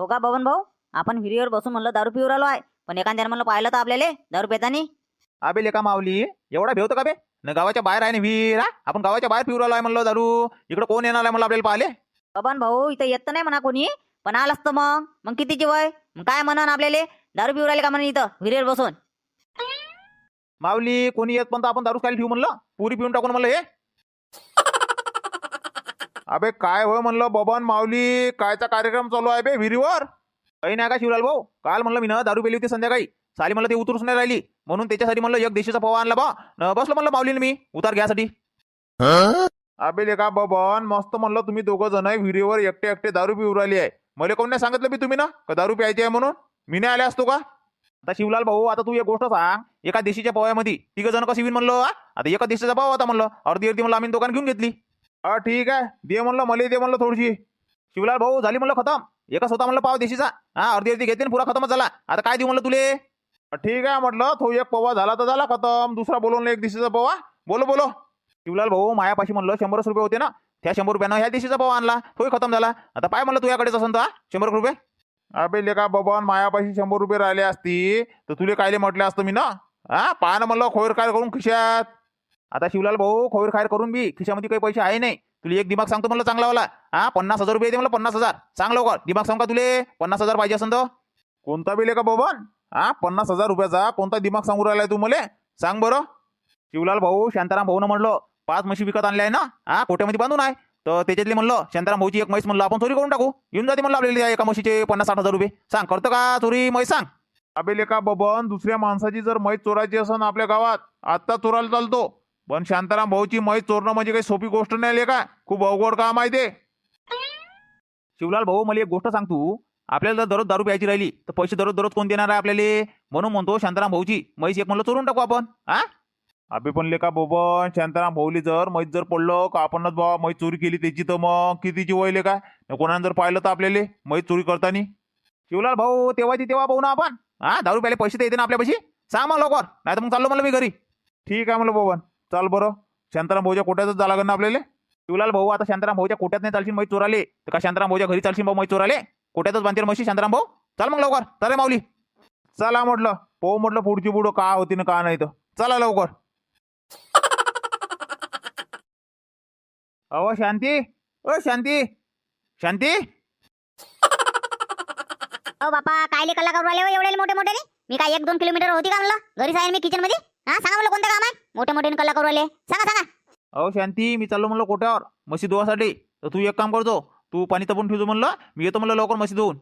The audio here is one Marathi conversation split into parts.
हो का बबन भाऊ? आपण विहिरीवर बसून म्हणलं दारू पिऊ राहिलो आहे. पण एखाद्याने म्हणलं पाहिलं तर आपल्याला दारू पितानी. अबे लेका माऊली एवढा भेवतो का बे? न गावाच्या बाहेर आहे ना विहीर हा? आपण गावाच्या बाहेर पिऊ राहिलो आहे म्हणलं दारू. इकडे कोण येणार आहे मला आपल्याला पाहिले बबन भाऊ इथं येत तर नाही म्हणा कोणी. पण आलं असतं मग. मग कितीची वय? मग काय म्हणन आपल्याला? दारू पिऊ राहिले का म्हणून इथं विहिरीवर बसून? माऊली कोणी येत पण तर आपण दारू खायला ठेवू म्हणलं. पुरी पिऊन टाकून म्हणलं हे अबे काय होय म्हणलं बबन माऊली? कायचा कार्यक्रम चालू आहे बे विहिरीवर? काही नाही का शिवलाल भाऊ? काल म्हणलं मी ना दारू पेली होती संध्याकाळी. साली म्हणलं ते उतरूच नाही राहिली. म्हणून त्याच्यासाठी म्हणलं एक देशीचा पवा आणला बा. न बसलो म्हणलं माऊलीने मी उतार घ्यासाठी. अबे लेका बबन मस्त म्हणलं तुम्ही दोघं जण विहिरीवर एकटे एकटे दारू पिऊ राहिली आहे. मला कोण नाही सांगितलं बी तुम्ही ना का दारू प्यायची आहे म्हणून? मी नाही आले असतो का? आता शिवलाल भाऊ आता तू एक गोष्ट सांग. एका देशीच्या पवायामध्ये तिघ जण कशी विन म्हणलं आता एका देशाचा पाव होता म्हणलं. अर्धी अर्धी म्हणलं आम्ही दुकान घेऊन घेतली. हा ठीक आहे. दे म्हणलं मला दे म्हणलं थोडीशी. शिवलाल भाऊ झाली म्हणलं खतम. एकच स्वतः म्हणलं पाव देशीचा. हा अर्धी अर्धी घेते पुरा खतमच झाला. आता काय देऊ म्हणलं तुले? ठीक आहे म्हटलं तो एक पवा झाला तर झाला खतम. दुसरा बोलवून एक दिशेचा पवा. बोलो बोलो. शिवलाल भाऊ मायापाशी म्हणलं शंभरच रुपये होते ना. त्या शंभर रुपयानं ह्या दिशेचा पवा आणला. तोही खतम झाला. आता पाय म्हणलं तुझ्याकडेच असेल तर शंभर रुपये? अबे लेका बबन मायापाशी शंभर रुपये राहिले असती तर तुले कायले म्हटले असतं मी ना? हा पाहणं म्हणलं खोयर काय करून खिशात. आता शिवलाल भाऊ खोयर खायर करून बी खिशामध्ये काही पैसे आहे नाही. तुला एक दिमाग सांगतो म्हणलं चांगला वाला हा पन्नास हजार रुपये दे मला पन्नास हजार. चांगलं लवकर. दिमाग सांग का तुले? पन्नास हजार पाहिजे असेल तर. कोणता बिल आहे का बबन हा पन्नास हजार रुपयाचा कोणता दिमाग सांगू राहिलाय तू मले? सांग बरं. शिवलाल भाऊ शांताराम भाऊनं म्हणलं पाच म्हशी विकत आणल्या आहे ना? हा कोट्यामध्ये बांधून आहे. तर त्याच्यातली म्हणलं शांताराम भाऊची एक म्हैस म्हणलं आपण चोरी करून टाकू. येऊन जाते म्हणलं आपल्याला एका म्हशीचे पन्नास साठ हजार रुपये. सांग करतं का चोरी? म्हैस सांग. अबे लेका बबन दुसऱ्या माणसाची जर म्हैस चोरायची असं आपल्या गावात आत्ता चोरायला चालतो. पण शांताराम भाऊची म्हैस चोरणं म्हणजे काही सोपी गोष्ट नाही लेका खूप अवघड काम आहे ते. शिवलाल भाऊ मला एक गोष्ट सांग तू. आपल्याला जर दररोज दारू प्यायची राहिली तर पैसे दररोज दररोज कोण देणार आहे आपल्याला? म्हणून म्हणतो शांताराम भाऊची म्हैस एक म्हणलं चोरून टाकू आपण. हा अभि पण लेका बोबन शांताराम भाऊली जर मैत जर पडलं का आपणच बाबा मैत चोरी केली त्याची तर मग कितीची वय का कोणाने जर पाहिलं तर आपल्याला मैत चोरी करताना. शिवलाल भाऊ तेव्हाची तेव्हा पाहू ना आपण. हा दारू प्यायला पैसे तर येते ना आपल्यापाशी? सांग मग लवकर. नाही तर मग चाललो मला मी घरी. ठीक आहे म्हणलं बोबन चल बरं. शांताराम भाऊच्या कोट्यातच जा लागेल ना आपल्याला. शिवलाल भाऊ आता शांताराम भाऊच्या कोट्यात नाही चालशील मैत चोराले तर का शांताराम भाऊच्या घरी चालशील भाऊ मैत चोराले कोट्यातच बांधतील म्हशी शांताराम भाऊ? चल मग लवकर. चला माऊली. चला म्हटलं. पाहू म्हटलं पुढची पुढं का होती ना का नाही तर. चला लवकर. अहो शांती. ओ शांती. शांती. अहो बापा कायले कल्ला करू राहिले हो एवढे मोठे मोठे मी काय एक दोन किलोमीटर होती का म्हणलं? घरी आहे मी किचनमध्ये? हा सांगा मला कोणतं काम आहे? मोठे मोठे कल्ला करू राहिले. सांगा सांगा. अहो शांती मी चाललो म्हणलं कोट्यावर म्हशी धुवासाठी. तर तू एक काम करतो तू पाणी तपून ठेवतो म्हणलं मी येतो म्हणलं लवकर म्हशी धुवून.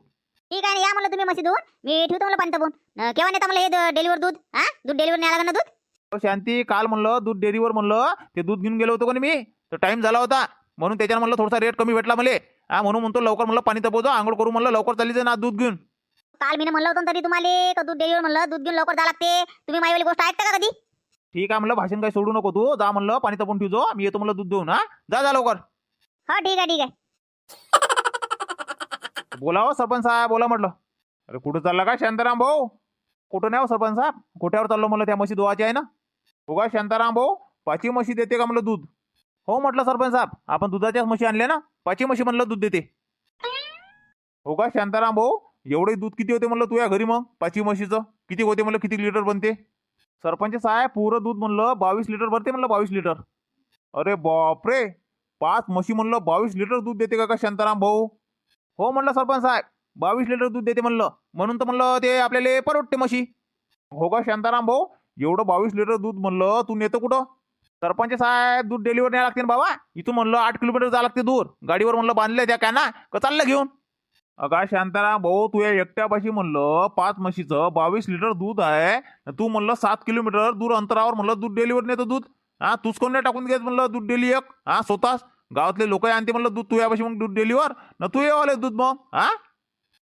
ठीक आहे ना या म्हणलं तुम्ही मशी धुवून. मी ठेवतो मला पाणी तापून. अं, केव्हा नेता मला हे डेलिव्हर दूध? हा? दूध डेलिव्हर न्यायला लागलं ना दूध? अहो शांती काल म्हणलं दूध डेअरीवर म्हणलं ते दूध घेऊन गेलो होतो कोणी मी? तर टाइम झाला होता. म्हणून त्याच्यानं म्हणलं थोडासा रेट कमी भेटला मला. हा म्हणून म्हणतो लवकर म्हणलं पाणी तपवतो आंघोळ करू म्हणलं लवकर चालली जाईल ना दूध घेऊन. काल मी म्हणलं होतं ना तरी तुम्हाला का दूध डेलिव्हर म्हणलं दूध घेऊन लवकर जा लागते. तुम्ही माझी गोष्ट ऐकता का कधी? ठीक आहे म्हणलं भाषण काही सोडू नको तू. जा म्हणलं पाणी तपून ठेवतो मी येतो म्हणलं दूध देऊन हा. जा जा लवकर. हो ठीक आहे ठीक आहे. बोला हो सरपंच साहेब. बोला म्हटलं. अरे कुठं चालला का शांताराम भाऊ? कुठं नाही हो सरपंच साहेब. कुठ्यावर चाललो म्हणलं त्या म्हशी धुवायची आहे ना. हो का शांताराम भाऊ? पाची म्हशी देते का म्हणलं दूध? हो म्हटलं सरपंच साहेब. आपण दुधाच्याच म्हशी आणल्या ना. पाची म्हशी म्हणलं दूध देते. हो का शांताराम भाऊ? एवढे दूध किती होते म्हणलं तुझ्या घरी मग? पाचवी म्हशीचं. किती होते म्हणलं? किती लिटर बनते? सरपंच साहेब पुरं दूध म्हणलं बावीस लिटर भरते म्हणलं बावीस लिटर. अरे बापरे! पाच म्हशी म्हणलं बावीस लिटर दूध देते का का शांताराम भाऊ. हो म्हणलं सरपंच साहेब बावीस लिटर दूध देते म्हणलं. म्हणून तर म्हणलं ते आपल्याला परवडते म्हशी. हो का शांताराम भाऊ? एवढं बावीस लिटर दूध म्हणलं तू नेतं कुठं? सरपंच साहेब दूध डिलिव्हर नाही लागते ना बाबा? इथून म्हणलं आठ किलोमीटर जावं लागते दूर. गाडीवर म्हणलं बांधलं त्या कॅना का चाललं घेऊन? अगा शांताराम भाऊ तू या एकट्यापाशी म्हणलं पाच म्हशीचं बावीस लिटर दूध आहे. तू म्हणलं सात किलोमीटर दूर अंतरावर म्हणलं दूध डिलिव्हर नेतं दूध. हा तूच कोण नाही टाकून घेत म्हणलं दूध डेली एक? हा स्वतःच. गावातले लोक आणते म्हणलं दूध तू यापाशी मग दूध डेलिव्हर न तू येवाले दूध मग हा?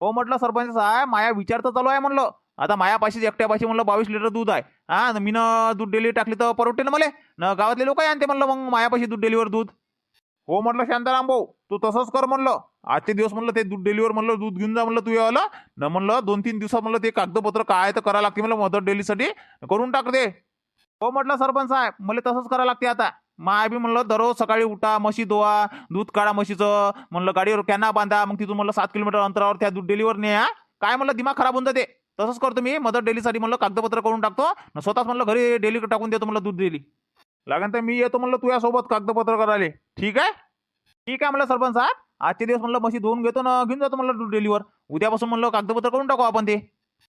हो म्हटलं सरपंच साहेब माया विचार तर चालू आहे म्हणलं. आता मायापाशीच एकट्यापाशी म्हणलं बावीस लिटर दूध आहे. हा न दूध डेली टाकली तर परवडते ना मला. न गावातले लोक आणते म्हणलं मग मायापाशी दूध डेलीवर दूध. हो म्हटलं शांताराम भाऊ तू तसंच कर म्हणलं. आजचे दिवस म्हणलं ते दूध डेलीवर म्हणलं दूध घेऊन जा म्हणलं तू यावलं न म्हणलं दोन तीन दिवसात म्हणलं ते कागदपत्र काय तर करावं लागते म्हणलं मदर डेलीसाठी करून टाक दे हो म्हटलं सरपंच साहेब मला तसंच करावं लागते आता. माय बी म्हणलं दररोज सकाळी उठा म्हशी धुवा दूध काढा म्हशीचं. म्हणलं गाडीवर कॅना बांधा मग तिथून म्हणलं सात किलोमीटर अंतरावर त्या दूध डेलीवर न्या काय म्हणलं दिमाग खराब होऊन जाते. तसंच करतो मी मदर डेलीसाठी म्हणलं कागदपत्र करून टाकतो. स्वतःच म्हणलं घरी डेली टाकून देतो म्हणलं दूध डेली लागेल तर मी येतो म्हणलं तुझ्यासोबत कागदपत्र करायला ठीक आहे? ठीक आहे म्हणलं सरपंच साहेब. आजचे दिवस म्हणलं म्हशी धुवून घेतो ना घेऊन जातो म्हणलं डेलीवर उद्यापासून म्हणलं कागदपत्र करून टाकू आपण ते.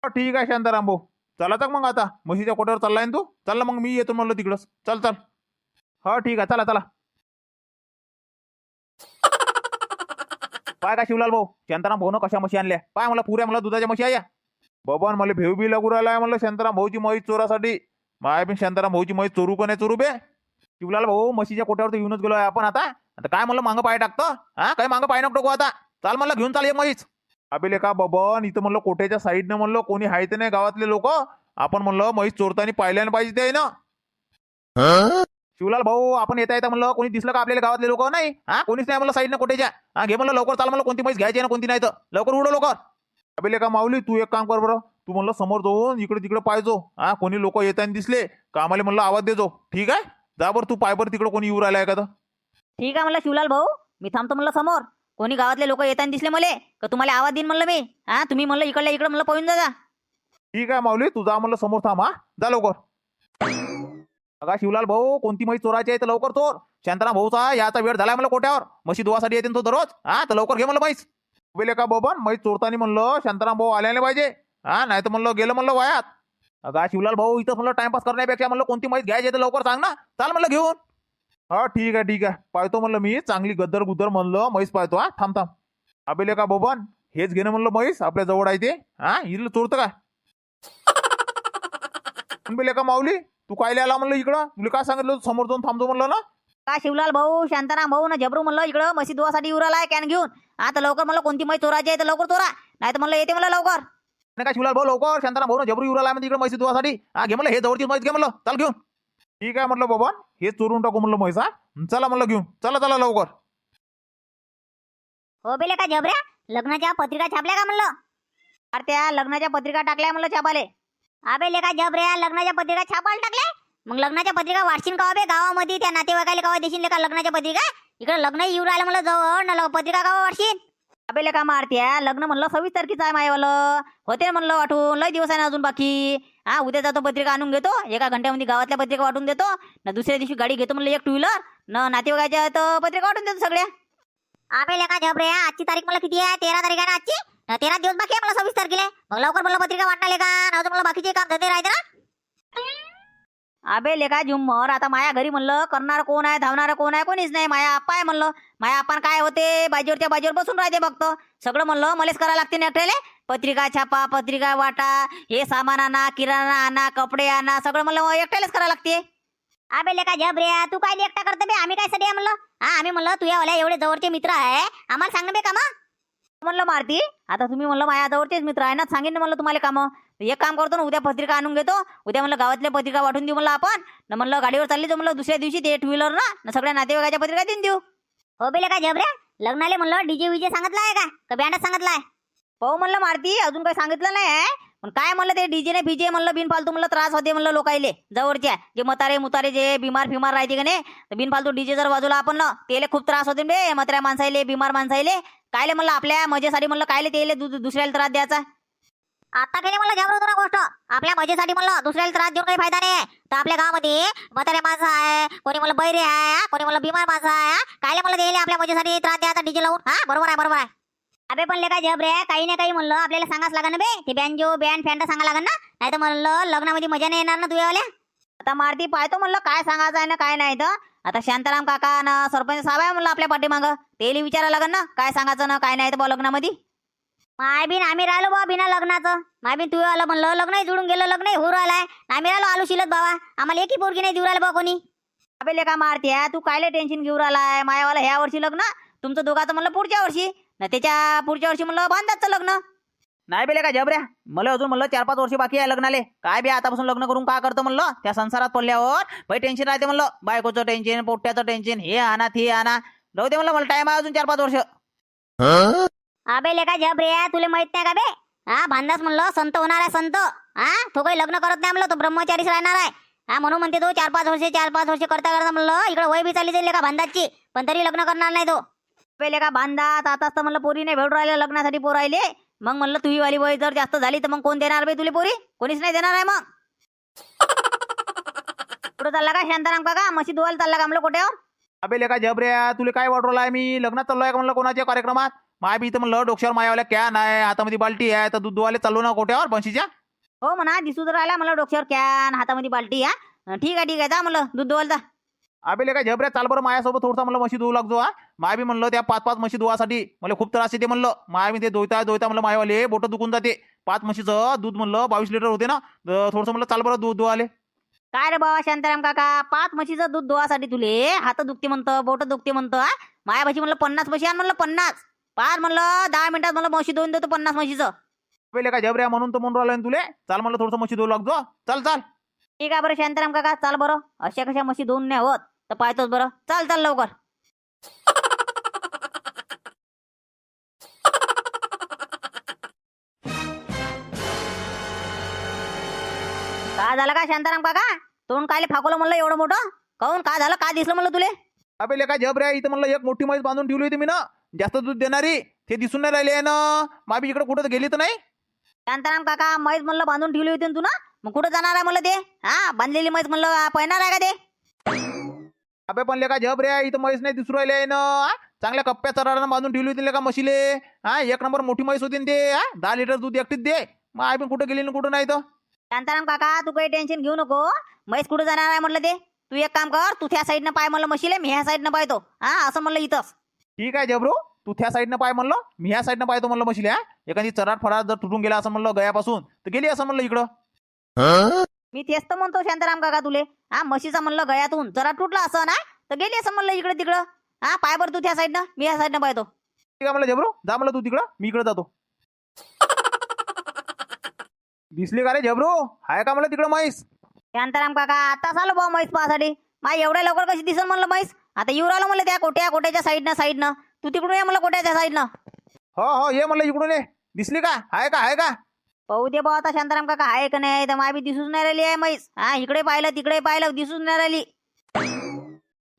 हो, ठीक आहे शांताराम भाऊ. चला तर मग आता. म्हशीच्या कोट्यावर चाललाय ना तू? चल मग मी येतो म्हणलं तिकडंच. चल चल. हो ठीक आहे. चला चला. पाय का शिवलाल भाऊ? शांताराम भाऊ कशा म्हशी आणल्या? पाय मला पुऱ्या मला दुधाच्या म्हशी आहे बाबा मला भेव बी लागू राहिला म्हणलं शांताराम भाऊची म्हैस चोरासाठी. माय पण शांताराम भाऊची मै चोरू का नाही चोरू बे. शिवलाल भाऊ म्हशीच्या कोट्यावर तर येऊनच गेलो आपण आता. आता काय म्हणलं मागं पाय टाकतं. हा काय मागं पाय नको आता. चाल म्हणलं घेऊन चाल एक म्हैस. अभिले का बबन इथं म्हणलं कोट्याच्या साईडनं म्हणलं कोणी आहे ते नाही गावातले लोक. आपण म्हणलं म्हैस चोरताना पाहिल्यानं पाहिजे ते ना. शिवलाल भाऊ आपण येता येता म्हणलं कोणी दिसलं का आपल्याला गावातले लोक? नाही. हा कोणीच नाही म्हणलं साईडनं कोट्याच्या हा घे म्हणलं लवकर चाल म्हणलं कोणती म्हैस घ्यायची ना कोणती नाही तर. लवकर उडो लवकर. अभिले का माऊली तू एक काम कर बरं. तू म्हणलं समोर जाऊन इकडे तिकडे पाहिजो हा कोणी लोक येताना दिसले का आम्हाला म्हणलं आवाज देजो ठीक आहे? जा बरं तू पाय बरं तिकडे कोणी येऊ का तर ठीक आहे म्हणलं शिवलाल भाऊ. मी थांबतो म्हणलं समोर. कोणी गावातले लोक येताना दिसले मले का तुम्हाला आवाज देईन म्हणलं मी? हा तुम्ही म्हणलं इकडल्या इकडे म्हणलं पळून जा जा. ठीक आहे माऊली तू जा म्हणलं समोर थांब हा. जा लवकर. अगा शिवलाल भाऊ कोणती म्हैस चोरायची आहे तर लवकर चोर. शांताराम भाऊचा याचा वेळ झालाय मला कोट्यावर. म्हशी धुवासाठी येते ना तो दररोज. हा तर लवकर घे म्हणलं म्हैस. उभेले का बबन म्हैस चोरताना म्हणलं शांताराम भाऊ आल्याने पाहिजे. हा नाही तर म्हणलं गेलं म्हणलं वायात. अगा शिवलाल भाऊ इथं म्हणलं टाइमपास करण्यापेक्षा म्हणलं कोणती म्हैस घ्यायची तर लवकर सांग ना. चाल म्हणलं घेऊन. हा ठीक आहे ठीक आहे. पाहतो म्हणलं मी चांगली गद्दर गुद्दर म्हणलं म्हैस पाहतो हा. थांब थांब. अबेले का बबन हेच घेणं म्हणलं म्हैस आपल्या जवळ आहे ते. हा इथलं चोरतं का? अनबिले का माऊली तू कायले आला म्हणलं इकडं? तुला काय सांगितलं? समोर जाऊन थांबतो म्हणलं ना? का शिवलाल भाऊ शांताराम भाऊ ना जबरू म्हणलं इकडं म्हशी धुवासाठी उराला आहे कॅन घेऊन आता लवकर म्हणलं कोणती म्हैस चोरायची आहे तर लवकर चोरा. नाही तर म्हणलं येते म्हणलं लवकर. नाही का शिवलाल भाऊ लवकर? शांताराम भाऊ जबरू युराला म्हणजे इकडे म्हैसी धुवासाठी. हा घे म्हणलं हे जवळची म्हैस घे म्हणलं. चाल घेऊन. ठीक आहे म्हटलं बाबा हे चोरून टाकू म्हणलं म्हैस चला म्हणलं घेऊन. चला चला लवकर. हो बेले का जबऱ्या लग्नाच्या पत्रिका छापल्या का म्हणलं? अरे त्या लग्नाच्या पत्रिका टाकल्या म्हणलं छापाले अबे लेका जबऱ्या लग्नाच्या पत्रिका छापायला टाकल्या मग लग्नाच्या पत्रिका वाटशील का हो बे गावामध्ये? त्या नातेवाईकाला कवा देशील का हो लग्नाच्या पत्रिका? इकडे लग्न येऊ राहिलं म्हणलं जवळ ना पत्रिका गावा हो वाटशील अबेले का मारत्या? लग्न म्हणलं सव्वीस तारखेचं आहे मायवालं. होते म्हणलं वाटून. लय दिवस आहे ना अजून बाकी. हा उद्या जातो पत्रिका आणून घेतो. एका घंट्यामध्ये गावातल्या पत्रिका वाटून देतो. ना दुसऱ्या दिवशी गाडी घेतो म्हणलं एक टू व्हीलर न नातेवाईकाच्या तर पत्रिका वाटून देतो सगळ्या. अबे लेका जबऱ्या आजची तारीख मला किती आहे? तेरा तारीख आहे ना आजची? ना तेरा दिवस बाकी आहे मला सव्वीस तारखेला. मग लवकर मला पत्रिका वाटणार का? नव्हतं मला बाकीचे काम धंदे राहते ना? अबे लेका झुम्मर आता माया घरी म्हणलं करणार कोण आहे धावणार कोण आहे कोणीच नाही माया आप्पा आहे म्हणलं. माया आपण काय होते बाजीवरच्या बाजीवर बसून राहते फक्त. सगळं म्हणलं मलाच करावं लागते एकट्याले? पत्रिका छापा पत्रिका वाटा हे सामान आणा किराणा आणा कपडे आणा सगळं म्हणलं एकट्यालाच करावं लागते. अबे लेका जबऱ्या तू काय एकटा करतो बे? आम्ही काय आहे म्हणलं? हा आम्ही म्हणलं तुझ्या वाल्या एवढे जवळचे मित्र आहे आम्हाला सांग बे का मग म्हणलं मारती आता तुम्ही म्हणलं माझ्या जवळचेच मित्र आहे ना सांगेन ना म्हणलं तुम्हाला कामं. एक काम करतो ना उद्या पत्रिका आणून घेतो. उद्या म्हणलं गावातल्या पत्रिका वाटून देऊ म्हणलं आपण. न म्हणलं गाडीवर चालली जाऊ म्हणलं दुसऱ्या दिवशी ते टू व्हीलर ना सगळ्या नातेवाईकाच्या पत्रिका देऊन देऊ. हो बे लेका जबऱ्या लग्नाले म्हणलं डीजे विजे सांगितलं आहे का? का बँडच सांगितलं आहे? पाहू म्हणलं मारती अजून काही सांगितलं नाही आहे. पण काय म्हणलं ते डीजे ने फिजे म्हणलं बिनफालतू म्हणलं त्रास होते म्हणलं लोकायले. जवळच्या जे म्हातारे मुतारे जे बिमार फिमार राहते का नाही तर बिनफालतू डीजे जर वाजवला आपण ना तेले खूप त्रास होते बे म्हाताऱ्या माणसाले बिमार माणसाले कायले म्हणलं आपल्या मजेसाठी म्हणलं कायले तेले दुसऱ्याला त्रास द्यायचा? आता केली मला घाबरतो ना गोष्ट. आपल्या मजेसाठी म्हणलं दुसऱ्याला त्रास देऊन काही फायदा नाही तर आपल्या गावामध्ये म्हातारे माणसं आहे कोणी मला बैरे आहे कोणी मला बिमार माणसं आहे कायले मला द्यायला आपल्या मजेसाठी त्रास द्यायचा डीजे लावून. हा बरोबर आहे बरोबर आहे. अबे पण लेका जब रे काही ना काही म्हणलं आपल्याला सांगाच लागन ना बे. ते बँजो बँड फॅन्ड सांगा लागन ना. नाही तर म्हणलं लग्नामध्ये मजा नाही येणार ना तुझ्यावाल्या आता मारती पाहतो म्हणलं काय सांगायचं आहे ना काय नाही तर. आता शांताराम काका ना सरपंच साहेब आहे म्हणलं आपल्या पाठीमागं. तेली विचारायला लागन ना काय सांगायचं ना काय नाही तर लग्नामध्ये. माय बिन आम्ही राहिलो बा बिना लग्नाचं. माय बिन तू आलं म्हणलं लग्नही जुळून गेलं लग्नही होऊ राहिलाय. आम्ही राहिलो आलू शिलत बाबा. आम्हाला एकही पोरगी नाही देऊ राहिलं बा कोणी. अबे लेका मारत्या तू कायले टेन्शन घेऊ राहिलाय? मायावाला ह्या वर्षी लग्न तुमचं दोघाचं म्हणलं पुढच्या वर्षी. ना त्याच्या पुढच्या वर्षी म्हणलं बांधाचं लग्न. नाही बेले का जबऱ्या. मला अजून म्हणलं चार पाच वर्षी बाकी आहे लग्नाले. काय बे आतापासून लग्न करून काय करतं म्हणलं? त्या संसारात पडल्यावर भाई टेन्शन राहते म्हणलं. बायकोचं टेन्शन पोट्याचं टेन्शन हे आणा ते आणा. राहू दे म्हणलं मला टाइम आहे अजून चार पाच वर्ष. अबे लेका जब रे तुला माहीत नाही का बे? हा भांडाच म्हणलं संत होणार आहे संत. हा तो काही लग्न करत नाही म्हणलं तो ब्रह्मचारीच राहणार आहे. हा म्हणून म्हणते तो चार पाच वर्ष चार पाच वर्ष करता करता म्हणलं इकडे वय बी चालली जाईल का बांधाची पण तरी लग्न करणार नाही तो. पहिले का बांधात आता तर म्हणलं पोरी नाही भेटू राहिले लग्नासाठी पोर राहिले. मग म्हणलं तुझी वाली वय जर जास्त झाली तर मग कोण देणार बे तुले पोरी? कोणीच नाही देणार आहे मग. कुठं चालला का शांताराम काका? मशी धुवायला चालला का म्हणलं कोट्यावर? अबे लेका जबऱ्या तुला काय वाटवलं आहे मी? लग्नात चाललोय का म्हणलं कोणाच्या कार्यक्रमात? माय बी इथं म्हणलं डोक्यावर मायावाल्या कॅन आहे हातामध्ये बाल्टी आहे तर दूध दुवाले चाललो ना कोट्यावर बंशीच्या? हो म्हणा दिसू तर राहिला मला डोक्यावर कॅन हातामध्ये बाल्टी हा ठीक आहे ठीक आहे जा म्हणलं दूध धुवायला जा. अबे लेका जबऱ्या चाल बरं माझ्यासोबत थोडसा म्हणलं म्हशी धुवू लागतो हा. माय बी म्हणलं त्या पाच पाच म्हशी धुवासाठी मला खूप त्रास येते म्हणलं. माय मी ते धुता धुता म्हणलं मायवाले बोटं दुखून जाते. पाच म्हशीचं दूध म्हणलं बावीस लिटर होते ना तर थोडंसं म्हणलं चाल बरं दूध धुवाले. काय रे बाबा शांताराम काका पाच म्हशीचं दूध धुवासाठी तुले हात दुखते म्हणतं बोट दुखते म्हणतं हा? माया म्हशी म्हणलं पन्नास म्हशी आण म्हणलं पन्नास. पाच म्हणलं दहा मिनिटात म्हणलं म्हशी धुवून देतो पन्नास म्हशीचं. अबे लेका जबऱ्या म्हणून तर म्हणून राहिलो ना तुले? चाल म्हणलं थोडंसं म्हशी धुवू लागतो. चाल चाल. ठीक आहे बरं शांताराम काका चाल बरं. अशा कशा म्हशी धुवून नाही होत तर पाहतोच बरं. चाल चाल लवकर. काय झालं का शांताराम काका? तोंड कायले फाकवलं म्हणलं एवढं मोठं? काऊन काय झालं? काय दिसलं म्हणलं तुले? अबे लेका जबऱ्या इथं म्हणलं एक मोठी म्हैस बांधून ठेवली होती मी ना. जास्त दूध देणारी ते दिसून नाही राहिले ना माबी इकडे कुठं गेली तर नाही? शांताराम काका म्हैस म्हणलं बांधून ठेवली होती ना तू ना? मग कुठं जाणार आहे म्हणलं ते? हा बांधलेली म्हैस म्हणलं पळणार आहे का ते? अबे पण लेका जबऱ्या इथं म्हैस नाही दिसू राहिले ना हा? चांगल्या कप्प्या चरारानं बांधून ठेवली होती लेका म्हशीले. हा एक नंबर मोठी म्हैस होती ना ते हा? दहा लिटर दूध एकटीच दे. मग आई पण कुठं गेली ना कुठं नाही तर? शांताराम काका तू काही टेन्शन घेऊ नको म्हैस कुठं जाणार आहे म्हणलं ते? तू एक काम कर तू त्या साईडनं पाय म्हणलं म्हशीले मी ह्या साईडनं पाहतो. हा असं म्हणलं इथंच. ठीक आहे जबरू तू त्या साईडनं पाय म्हणलं मी ह्या साईडनं पाहतो म्हणलं म्हशीले हा. एखादी चराट फराट जर तुटून गेला असं म्हणलं गयापासून तर गेली असं म्हणलं इकडं. मी तेच तर म्हणतो शांताराम काका तुले हा म्हशीचा म्हणलं गयातून जरा तुटला असं ना तर गेली असं म्हणलं इकडे तिकडं. हा पाय बरं तू त्या साईडनं मी ह्या साईडनं पाहतो. ठीक आहे म्हणलं जबरू जा म्हणलं तू तिकडं मी इकडं जातो. दिसली का रे जबरू? आहे का म्हणलं तिकडं म्हैस? शांताराम काका आता आलो भाऊ म्हैस पाहासाठी. मा एवढ्या लवकर कशी दिसन म्हणलं म्हैस? आता येऊ राहिलं म्हणलं त्या कोट्या कोट्याच्या साईडनं साईडनं तू तिकडून ये म्हणलं कोट्याच्या साईडनं हो हो ये म्हणलं इकडून ये. दिसली का? आहे का आहे का? पाहू दे भाऊ आता शांताराम काका आहे का नाही तर माय दिसूच नाही राहिली आहे म्हैस. हा इकडे पाहिलं तिकडे पाहिलं दिसूच नाही राहिली.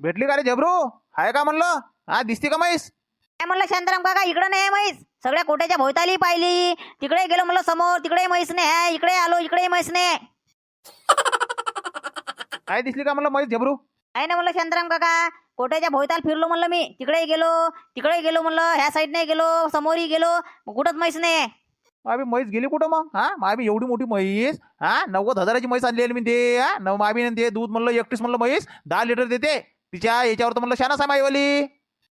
भेटली का रे जबरू आहे का म्हणलं? हा दिसते का म्हैस? काय म्हणलं शांताराम काका इकडे नाही आहे म्हैस. सगळ्या कोट्याच्या भोवताली पाहिली. तिकडे गेलो म्हणलं समोर तिकडे म्हैस नाही आहे. इकडे आलो इकडे म्हैस नाही आहे. काय दिसली का म्हणलं म्हैस जबरू आहे ना म्हणलं शांताराम काका. कोट्याच्या भोवताल फिरलो म्हणलं मी. तिकडे गेलो तिकडे गेलो म्हणलं. ह्या साईडने गेलो समोरही गेलो. मग कुठंच म्हैस नाही. माबी म्हैस गेली कुठं मग? हा? माबी एवढी मोठी म्हैस हा? नव्वद हजाराची म्हैस आणली आहे मी ते हा? नव माबी ते दूध म्हणलं एकटीस म्हणलं म्हैस दहा लिटर देते. तिच्या याच्यावर तर म्हणलं शानाच आहे माईवाली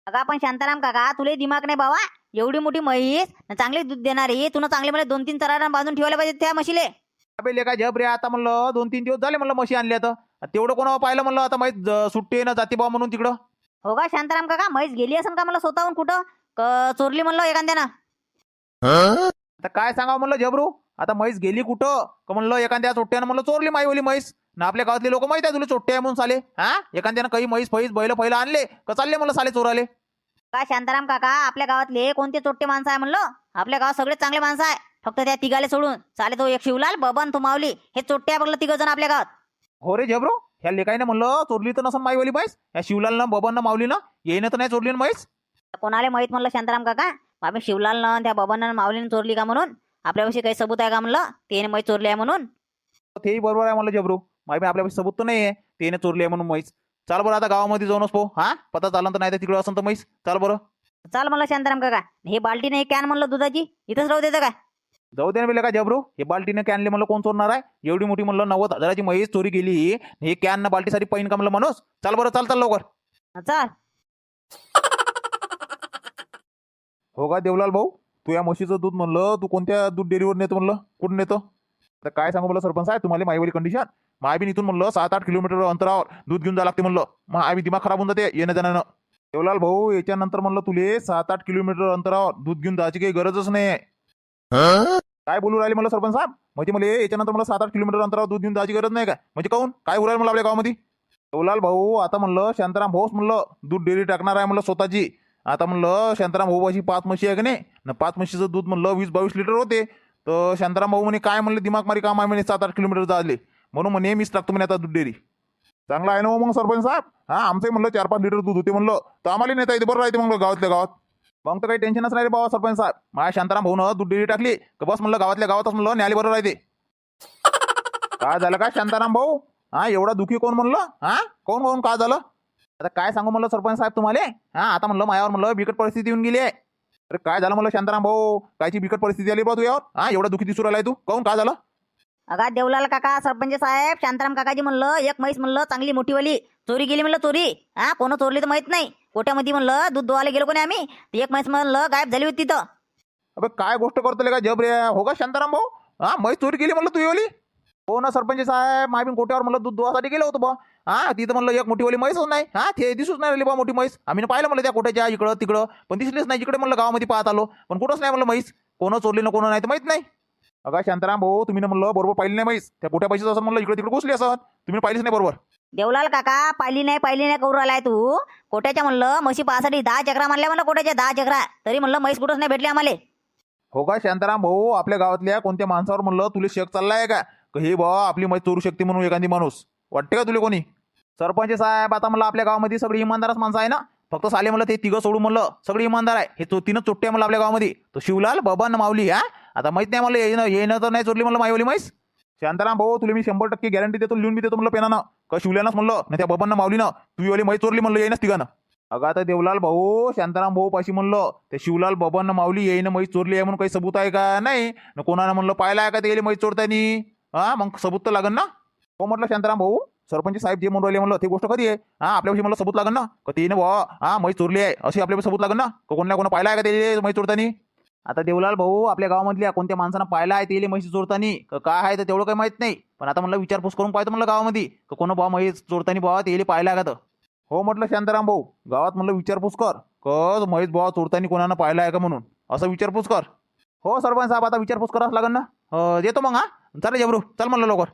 काका पण शांताराम काका तुले दिमाग नाही बाबा एवढी मोठी म्हैस न चांगली दूध देणारी तुला चांगले म्हणजे दोन तीन चरारा बांधून ठेवायला पाहिजे त्या म्हशीले. अबे लेका जब रे आता म्हणलं दोन तीन दिवस झाले म्हणलं म्हशी आणल्या तर. तेवढं कोणावर पाहिलं म्हणलं आता म्हैस ज- सुट्टी ना जाते बा म्हणून तिकडं? हो का शांताराम काका? म्हैस गेली असेल का मला स्वतःहून कुठं? क- चोरली म्हणलं एखाद्यानं. आता काय सांगावं म्हणलं जबरू आता म्हैस गेली कुठं? का म्हणलं एखाद्या चोट्ट्यानं म्हणलं चोरली माईवाली म्हैस. ना आपल्या गावातले लोक माहिती आहे तुला चोट्टे आहे म्हणून साले हा? एखाद्यानं काही म्हैस फैस बैल फैला आणले का चालले म्हणलं साले चोराले? का शांताराम काका आपल्या गावातले कोणते चोट्टे माणसं आहे म्हणलं? आपल्या गावात सगळे चांगले माणसं आहे फक्त त्या तिघाले सोडून. चाले तो एक शिवलाल बबन तो माऊली हे चोट्टे आहे बघलं तिघ जण आपल्या गावात. हो रे जबरू ह्या लेकाईनं म्हणलं चोरली तर नसन माईवाली म्हैस. ह्या शिवलालनं बबननं माऊलीनं येईनं तर नाही चोरली ना म्हैस. कोणाला माहीत म्हणलं शांताराम काका? आम्ही शिवलालनं त्या बबननं माऊलीनं चोरली का म्हणून? आपल्यापाशी काही सबूत आहे का म्हणलं? त्याने म्हैस चोरली आहे म्हणून. तेही बरोबर आहे म्हणलं जबरू माई बी आपल्यापाशी सबूत तर नाही आहे त्याने चोरली आहे म्हणून म्हैस. चाल बरं आता गावामध्ये जाऊनच पो हा? पता चालन तर नाही तर तिकडं असं तर म्हैस. चाल बरं. चाल म्हणलं शांताराम काका. हे बाल्टी नाही कॅन म्हणलं दुधाची. इथंच राहू देतं काय? जाऊ दे ना बेले का जबरू हे बाल्टीनं कॅनले म्हणलं कोण चोरणार आहे? एवढी मोठी म्हणलं नव्वद हजाराची म्हैस चोरी केली. हे कॅन बाल्टीसाठी पैन का म्हणलं माणूस. चाल बरं चाल चाल लवकर. चाल. हो का देवलाल भाऊ? तू या म्हशीचं दूध म्हणलं तू कोणत्या दूध डेअरीवर नेतो म्हणलं? कुठून नेतो? तर काय सांगू मला सरपंच आहे तुम्हाला माईवाली कंडिशन मायबीन इथून म्हणलं सात आठ किलोमीटर अंतरावर दूध घेऊन जावं लागते म्हणलं. मग आम्ही दिमाग खराब होऊन जाते येणं जाण्यानं देवलाल भाऊ याच्यानंतर म्हणलं तुले सात आठ किलोमीटर अंतरावर दूध घेऊन जायची काही गरजच नाही. आहे काय बोलू राहिले मला सरपंच साहेब? म्हणजे मला याच्यानंतर मला सात आठ किलोमीटर अंतरावर दूध घेऊन जायची गरज नाही का? म्हणजे काऊन काय उरायला मला आपल्या गावामध्ये? देवलाल भाऊ आता म्हणलं शांताराम भाऊच म्हणलं दूध डेअरी टाकणार आहे म्हणलं स्वतःची. आता म्हणलं शांताराम भाऊ अशी पाच म्हशी आहे का नाही? पाच म्हशीचं दूध म्हणलं वीस बावीस लिटर होते. तर शांताराम भाऊ म्हणे काय म्हणले? दिमाग मारी काम आहे म्हणे सात आठ किलोमीटर जायले म्हणून म्हणे मीच टाकतो म्हणे आता दूध डेअरी चांगला आहे ना हो मग सरपंच साहेब? हा आमचंही म्हणलं चार पाच लिटर दूध होते म्हणलं. तर आम्हाला नेता येते बरं राहते मग गावातल्या गावात. मग तर काही टेन्शनच नाही रे बाबा सरपंच साहेब. माझ्या शांताराम भाऊन दूध डेअरी टाकली तर बस म्हणलं गावातल्या गावातच म्हणलं न्याली बरं राहते काय झालं का शांताराम भाऊ? हा एवढा दुखी कोण म्हणलं? हा? कोण कोण काय झालं? आता काय सांगू म्हणलं सरपंच साहेब तुम्हाला? हा आता म्हणलं मायावर म्हणलं बिकट परिस्थिती येऊन गेली आहे. अरे काय झालं म्हणलं शांताराम भाऊ? कायची बिकट परिस्थिती आली बा तू यावर? हा एवढा दुखी दिसू राहिलाय तू. काऊन काय झालं? अगा देवलाल काका सरपंच साहेब शांताराम काकाजी म्हणलं एक म्हैस म्हणलं चांगली मोठीवाली. चोरी गेली म्हणलं चोरी. हा कोण चोरली तर माहीत नाही. कोट्यामध्ये म्हणलं दूध धुवायला गेलो कोणी आम्ही? एक म्हैस म्हणलं गायब झाली होती तिथं. अबे काय गोष्ट करतो का जब रे? हो का शांताराम भाऊ? हा म्हैस चोरी केली म्हणलं तू येवली हो ना सरपंच साहेब माय कोट्यावर म्हणलं दूध धुवासाठी गेलो होतो बा. हा तिथं म्हणलं एक मोठी वाली म्हैसच नाही. हा ते दिसूच नाही राहिली बा मोठी म्हैस. आम्ही पाहिलं म्हणलं त्या कोट्याच्या इकडं तिकडं पण दिसलीच नाही. जिकडे म्हणलं गावामध्ये पाहत आलो. पण कुठंच नाही म्हणलं म्हैस. कोण चोरली ना कोण नाही तर माहीत नाही. अगा शांताराम भाऊ तुम्ही ना म्हणलं बरोबर पाहिली नाही म्हैस. त्या कोट्या पैसे असं म्हणलं इकडे तिकडे घुसली असं. तुम्ही पाहिलीच नाही बरोबर. देवलाल काका पाहिली नाही पाहिली नाही करू राहिलाय तू. कोट्याच्या म्हणलं म्हशी पाहासाठी दहा चक्रा मारल्या म्हणलं कोट्याच्या दहा चक्रा. तरी म्हणलं म्हैस कुठंच नाही भेटली आम्हाला. हो का शांताराम भाऊ? आपल्या गावातल्या कोणत्या माणसावर म्हणलं तुला शेक चाललाय का? का हे बा आपली मैत चोरू शकते म्हणून एखादी माणूस. वाटते का तुला कोणी? सरपंच साहेब आता म्हणलं आपल्या गावामध्ये सगळी इमानदारच माणसं आहे ना? फक्त साले म्हणलं ते तिघं सोडून म्हणलं सगळी इमानदार आहे. हे तो तीनच चोट्टे म्हणलं आपल्या गावामध्ये. तो शिवलाल बबन माऊली हा? आता माहीत नाही मला येणं येणं तर नाही चोरली म्हणलं माईवली म्हैस. शांताराम भाऊ तुला मी शंभर टक्के गॅरंटी देतो लिहून मी देतो म्हणलं पेनानं. का शिवल्यानंच म्हणलं नाही त्या बबन माऊलीनं. तू वाली म्हैस चोरली म्हणलं येईनच तिघानं. अगं आता देवलाल भाऊ शांताराम भाऊ पाशी म्हणलं ते शिवलाल बबन माऊली येईन म्हैस चोरली आहे म्हणून काही सबूत आहे का? नाही. न कोणानं म्हणलं पाहिलं आहे का ते गेली म्हैस चोरतानी? हा मग सबूत तर लागन ना? हो म्हटलं शांताराम भाऊ सरपंच साहेब जे म्हणून राहिले म्हणलं ते गोष्ट कधी आहे? हा आपल्यापाशी मला सबूत लागन ना? का ते भाऊ हा म्हैस चोरली आहे अशी आपल्यापाशी सबूत लागन ना? कोणा कोणा पाहिलं आहे का ते म्हैस चोरतानी? आता देवलाल भाऊ आपल्या गावामधल्या कोणत्या माणसानं पाहिला आहे ते म्हशी चोरतानी का काय आहे तर तेवढं काही माहीत नाही. पण आता म्हणलं विचारपूस करून पाहतो म्हणलं गावामध्ये. का कोण भाऊ म्हैस चोरतानी भावा ते पाहिला का तर हो म्हटलं शांताराम भाऊ गावात म्हणलं विचारपूस कर. कस महेश भावा चोरतानी कोणानं पाहिलं आहे का म्हणून? असं विचारपूस कर. हो सरपंच साहेब आता विचारपूस करावंच लागेल ना. देतो मग हा. चला जबरू. चल म्हणलं लवकर.